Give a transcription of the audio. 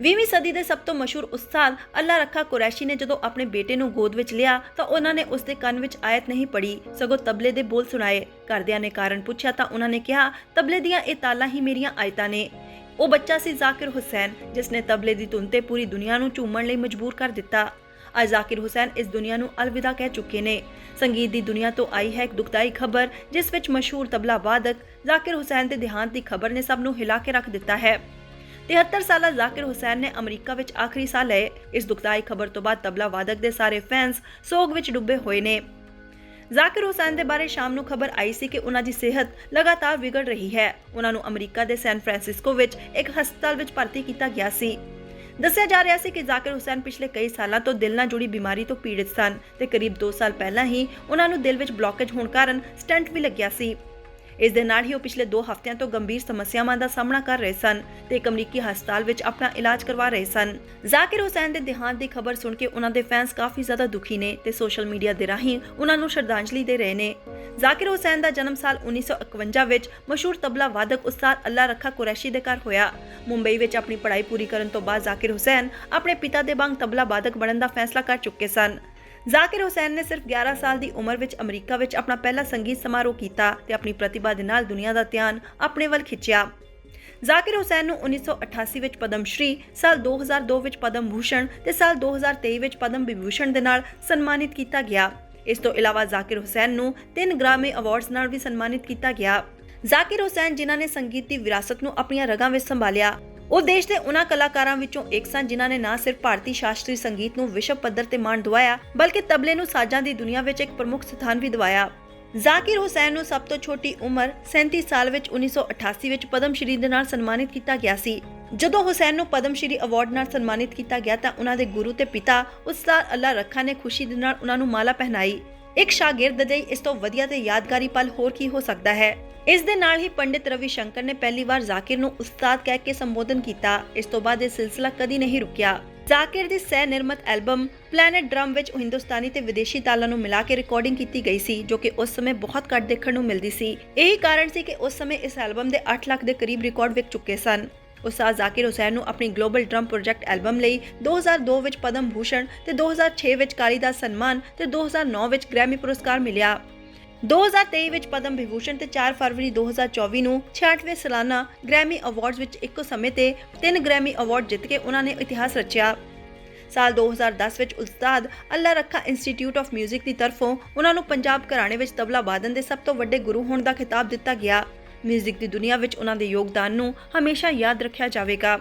ਵੀਹਵੀਂ ਸਦੀ ਦੇ ਸਭ ਤੋਂ ਮਸ਼ਹੂਰ ਉਸਤਾਦ ਅੱਲਾ ਰੱਖਾ ਕੁਰੈਸ਼ੀ ਨੇ ਜਦੋਂ ਆਪਣੇ ਬੇਟੇ ਨੂੰ ਗੋਦ ਵਿੱਚ ਲਿਆ ਤਾਂ ਉਹਨਾਂ ਨੇ ਉਸ ਦੇ ਕੰਨ ਵਿੱਚ ਆਇਤ ਨਹੀਂ ਪੜੀ, ਸਗੋਂ ਤਬਲੇ ਦੇ ਬੋਲ ਸੁਣਾਏ। ਘਰਦਿਆਂ ਨੇ ਕਾਰਨ ਪੁੱਛਿਆ ਤਾਂ ਉਹਨਾਂ ਨੇ ਕਿਹਾ, ਤਬਲੇ ਦੀਆਂ ਇਹ ਤਾਲਾਂ ਹੀ ਮੇਰੀਆਂ ਆਇਤਾਂ ਨੇ। ਉਹ ਬੱਚਾ ਸੀ ਜ਼ਾਕਿਰ ਹੁਸੈਨ, ਜਿਸ ਨੇ ਤਬਲੇ ਦੀ ਧੁਨ ਤੇ ਪੂਰੀ ਦੁਨੀਆ ਨੂੰ ਝੂਮਣ ਲਈ ਮਜਬੂਰ ਕਰ ਦਿੱਤਾ। ਅੱਜ ਜ਼ਾਕਿਰ ਹੁਸੈਨ ਇਸ ਦੁਨੀਆ ਨੂੰ ਅਲਵਿਦਾ ਕਹਿ ਚੁੱਕੇ ਨੇ। ਸੰਗੀਤ ਦੀ ਦੁਨੀਆ ਤੋਂ ਆਈ ਹੈ ਇੱਕ ਦੁਖਦਾਈ ਖਬਰ, ਜਿਸ ਵਿੱਚ ਮਸ਼ਹੂਰ ਤਬਲਾ ਵਾਦਕ ਜ਼ਾਕਿਰ ਹੁਸੈਨ ਦੇ ਦੇਹਾਂਤ ਦੀ ਖਬਰ ਨੇ ਸਭ ਨੂੰ ਹਿਲਾ ਕੇ ਰੱਖ ਦਿੱਤਾ ਹੈ। 73 ਸਾਲਾ ਜ਼ਾਕਿਰ ਹੁਸੈਨ ਨੇ ਅਮਰੀਕਾ ਵਿੱਚ ਆਖਰੀ ਸਾਹ ਲਏ। ਇਸ ਦੁਖਦਾਈ ਖਬਰ ਤੋਂ ਬਾਅਦ ਤਬਲਾ ਵਾਦਕ ਦੇ ਸਾਰੇ ਫੈਨਸ ਸੋਗ ਵਿੱਚ ਡੁੱਬੇ ਹੋਏ ਨੇ। ਜ਼ਾਕਿਰ ਹੁਸੈਨ ਦੇ ਬਾਰੇ ਸ਼ਾਮ ਨੂੰ ਖਬਰ ਆਈ ਸੀ ਕਿ ਉਹਨਾਂ ਦੀ ਸਿਹਤ ਲਗਾਤਾਰ ਵਿਗੜ ਰਹੀ ਹੈ। ਉਹਨਾਂ ਨੂੰ ਅਮਰੀਕਾ ਦੇ ਸੈਨ ਫਰਾਂਸਿਸਕੋ ਵਿੱਚ ਇੱਕ ਹਸਪਤਾਲ ਵਿੱਚ ਭਰਤੀ ਕੀਤਾ ਗਿਆ ਸੀ। ਦੱਸਿਆ ਜਾ ਰਿਹਾ ਸੀ ਕਿ ਜ਼ਾਕਿਰ ਹੁਸੈਨ ਪਿਛਲੇ ਕਈ ਸਾਲਾਂ ਤੋਂ ਦਿਲ ਨਾਲ ਜੁੜੀ ਬਿਮਾਰੀ ਤੋਂ ਪੀੜਿਤ ਸਨ ਤੇ ਕਰੀਬ 2 ਸਾਲ ਪਹਿਲਾਂ ਹੀ ਉਹਨਾਂ ਨੂੰ ਦਿਲ ਵਿੱਚ ਬਲੌਕੇਜ ਹੋਣ ਕਾਰਨ ਸਟੈਂਟ ਵੀ ਲੱਗਿਆ ਸੀ। ਇਸ ਦੇ ਨਾਲ ਹੀ ਉਹ ਪਿਛਲੇ 2 ਹਫ਼ਤਿਆਂ ਤੋਂ ਗੰਭੀਰ ਸਮੱਸਿਆਵਾਂ ਦਾ ਸਾਹਮਣਾ ਕਰ ਰਹੇ ਸਨ ਤੇ ਇੱਕ ਅਮਰੀਕੀ ਹਸਪਤਾਲ ਵਿੱਚ ਆਪਣਾ ਇਲਾਜ ਕਰਵਾ ਰਹੇ ਸਨ। ਜ਼ਾਕਿਰ ਹੁਸੈਨ ਦੇ ਦੇਹਾਂਤ ਦੀ ਖਬਰ ਸੁਣ ਕੇ ਉਹਨਾਂ ਦੇ ਫੈਨਸ ਕਾਫੀ ਜ਼ਿਆਦਾ ਦੁਖੀ ਨੇ ਤੇ ਸੋਸ਼ਲ ਮੀਡੀਆ ਦੇ ਰਾਹੀਂ ਉਹਨਾਂ ਨੂੰ ਸ਼ਰਧਾਂਜਲੀ ਦੇ ਰਹੇ ਨੇ। ਜ਼ਾਕਿਰ ਹੁਸੈਨ ਦਾ ਜਨਮ ਸਾਲ 1951 ਵਿੱਚ ਮਸ਼ਹੂਰ ਤਬਲਾ ਵਾਦਕ ਉਸਤਾਦ ਅੱਲਾ ਰੱਖਾ ਕੁਰੈਸ਼ੀ ਦੇ ਘਰ ਹੋਇਆ। ਮੁੰਬਈ ਵਿੱਚ ਆਪਣੀ ਪੜ੍ਹਾਈ ਪੂਰੀ ਕਰਨ ਤੋਂ ਬਾਅਦ ਜ਼ਾਕਿਰ ਹੁਸੈਨ ਆਪਣੇ ਪਿਤਾ ਦੇ ਵਾਂਗ ਤਬਲਾ ਵਾਦਕ ਬਣਨ ਦਾ ਫੈਸਲਾ ਕਰ ਚੁੱਕੇ ਸਨ। ਜ਼ਾਕਿਰ ਹੁਸੈਨ ਨੇ ਸਿਰਫ 11 ਸਾਲ ਦੀ ਉਮਰ ਵਿੱਚ ਅਮਰੀਕਾ ਵਿੱਚ ਆਪਣਾ ਪਹਿਲਾ ਸੰਗੀਤ ਸਮਾਰੋਹ ਕੀਤਾ ਤੇ ਆਪਣੀ ਪ੍ਰਤਿਭਾ ਦੇ ਨਾਲ ਦੁਨੀਆ ਦਾ ਧਿਆਨ ਆਪਣੇ ਵੱਲ ਖਿੱਚਿਆ। ਜ਼ਾਕਿਰ ਹੁਸੈਨ ਨੂੰ 1988 ਵਿੱਚ ਪਦਮ ਸ਼੍ਰੀ ਸਾਲ 2002 ਵਿੱਚ ਪਦਮ ਭੂਸ਼ਣ ਤੇ ਸਾਲ 2023 ਵਿੱਚ ਪਦਮ ਵਿਭੂਸ਼ਣ ਦੇ ਨਾਲ ਸਨਮਾਨਿਤ ਕੀਤਾ ਗਿਆ। ਇਸ ਤੋਂ ਇਲਾਵਾ ਜ਼ਾਕਿਰ ਹੁਸੈਨ ਨੂੰ ਤਿੰਨ ਗ੍ਰਾਮੀ ਅਵਾਰਡਸ ਨਾਲ ਵੀ ਸਨਮਾਨਿਤ ਕੀਤਾ ਗਿਆ। ਜ਼ਾਕਿਰ ਹੁਸੈਨ ਜਿਨ੍ਹਾਂ ਨੇ ਸੰਗੀਤ ਦੀ ਵਿਰਾਸਤ ਨੂੰ ਆਪਣੀਆਂ ਰਗਾਂ ਵਿੱਚ ਸੰਭਾਲਿਆ ਉਹ ਦੇਸ਼ ਦੇ ਉਹਨਾਂ ਕਲਾਕਾਰਾਂ ਵਿੱਚੋਂ ਇੱਕ ਸਨ ਜਿਨ੍ਹਾਂ ਨੇ ਨਾ ਸਿਰਫ ਭਾਰਤੀ ਸ਼ਾਸਤਰੀ ਸੰਗੀਤ ਨੂੰ ਵਿਸ਼ਵ ਪੱਧਰ ਤੇ ਮਾਣ ਦਵਾਇਆ, ਬਲਕਿ ਤਬਲੇ ਨੂੰ ਸਾਜ਼ਾਂ ਦੀ ਦੁਨੀਆ ਵਿੱਚ ਇੱਕ ਪ੍ਰਮੁੱਖ ਸਥਾਨ ਵੀ ਦਿਵਾਇਆ। ਜ਼ਾਕਿਰ ਹੁਸੈਨ ਨੂੰ ਸਭ ਤੋਂ ਛੋਟੀ ਉਮਰ 37 ਸਾਲ ਵਿੱਚ 1988 ਵਿੱਚ ਪਦਮ ਸ਼੍ਰੀ ਦੇ ਨਾਲ ਸਨਮਾਨਿਤ ਕੀਤਾ ਗਿਆ ਸੀ। ਜਦੋਂ ਹੁਸੈਨ ਨੂੰ ਪਦਮ ਸ਼੍ਰੀ ਅਵਾਰਡ ਨਾਲ ਸਨਮਾਨਿਤ ਕੀਤਾ ਗਿਆ ਤਾਂ ਉਹਨਾਂ ਦੇ ਗੁਰੂ ਤੇ ਪਿਤਾ ਉਸਤਾਦ ਅੱਲਾ ਰੱਖਾ ਨੇ ਖੁਸ਼ੀ ਦੇ ਨਾਲ ਉਹਨਾਂ ਨੂੰ ਮਾਲਾ ਪਹਿਨਾਈ। ਇੱਕ ਸ਼ਾਗਿਰਦ ਦੇ ਇਸ ਤੋਂ ਵਧੀਆ ਤੇ ਯਾਦਗਾਰੀ ਪਲ ਹੋਰ ਕੀ ਹੋ ਸਕਦਾ ਹੈ? ਇਸ ਦੇ ਨਾਲ ਹੀ ਪੰਡਿਤ ਰਵੀ ਸ਼ੰਕਰ ਨੇ ਪਹਿਲੀ ਵਾਰ ਜ਼ਾਕਿਰ ਨੂੰ ਉਸਤਾਦ ਕਹਿ ਕੇ ਸੰਬੋਧਨ ਕੀਤਾ। ਇਸ ਤੋਂ ਬਾਅਦ ਇਹ ਸਿਲਸਿਲਾ ਕਦੀ ਨਹੀਂ ਰੁਕਿਆ। ਜ਼ਾਕਿਰ ਦੀ ਸਹਿ ਨਿਰਮਤ ਐਲਬਮ ਪਲੈਨਟ ਡਰਮ ਵਿੱਚ ਹਿੰਦੁਸਤਾਨੀ ਤੇ ਵਿਦੇਸ਼ੀ ਤਾਲਾਂ ਨੂੰ ਮਿਲਾ ਕੇ ਰਿਕਾਰਡਿੰਗ ਕੀਤੀ ਗਈ ਸੀ, ਜੋ ਕਿ ਉਸ ਸਮੇਂ ਬਹੁਤ ਘੱਟ ਦੇਖਣ ਨੂੰ ਮਿਲਦੀ ਸੀ। ਇਹੀ ਕਾਰਨ ਸੀ ਕਿ ਉਸ ਸਮੇਂ ਇਸ ਐਲਬਮ ਦੇ 8 ਲੱਖ ਦੇ ਕਰੀਬ ਰਿਕਾਰਡ ਵਿਕ ਚੁੱਕੇ ਸਨ। ਉਸਤਾਦ ਜ਼ਾਕਿਰ ਹੁਸੈਨ ਨੂੰ ਆਪਣੀ ਗਲੋਬਲ ਡਰਮ ਪ੍ਰੋਜੈਕਟ ਐਲਬਮ ਲਈ 2002 ਵਿੱਚ ਪਦਮ ਭੂਸ਼ਣ ਤੇ 2006 ਵਿੱਚ ਕਾਲੀਦਾਸ ਸਨਮਾਨ ਤੇ 2009 ਵਿੱਚ ਗ੍ਰੈਮੀ ਪੁਰਸਕਾਰ ਮਿਲਿਆ। 2023 ਵਿੱਚ ਪਦਮ ਵਿਭੂਸ਼ਣ ਤੇ 4 ਫਰਵਰੀ 2024 ਨੂੰ 66ਵੇਂ ਸਾਲਾਨਾ ਗ੍ਰੈਮੀ ਅਵਾਰਡਸ ਵਿੱਚ ਇੱਕੋ ਸਮੇਂ ਤੇ ਤਿੰਨ ਗ੍ਰੈਮੀ ਅਵਾਰਡ ਜਿੱਤ ਕੇ ਉਹਨਾਂ ਨੇ ਇਤਿਹਾਸ ਰਚਿਆ ਸਾਲ 2010 ਵਿੱਚ ਉਸਤਾਦ ਅੱਲਾ ਰੱਖਾ ਇੰਸਟੀਚਿਊਟ ਆਫ 뮤직 ਦੀ ਤਰਫੋਂ ਉਹਨਾਂ ਨੂੰ ਪੰਜਾਬ ਘਰਾਣੇ ਵਿੱਚ ਤਬਲਾ ਵਾਦਨ ਦੇ ਸਭ ਤੋਂ ਵੱਡੇ ਗੁਰੂ ਹੋਣ ਦਾ ਖਿਤਾਬ ਦਿੱਤਾ ਗਿਆ 뮤직 ਦੀ ਦੁਨੀਆ ਵਿੱਚ ਉਹਨਾਂ ਦੇ ਯੋਗਦਾਨ ਨੂੰ ਹਮੇਸ਼ਾ ਯਾਦ ਰੱਖਿਆ ਜਾਵੇਗਾ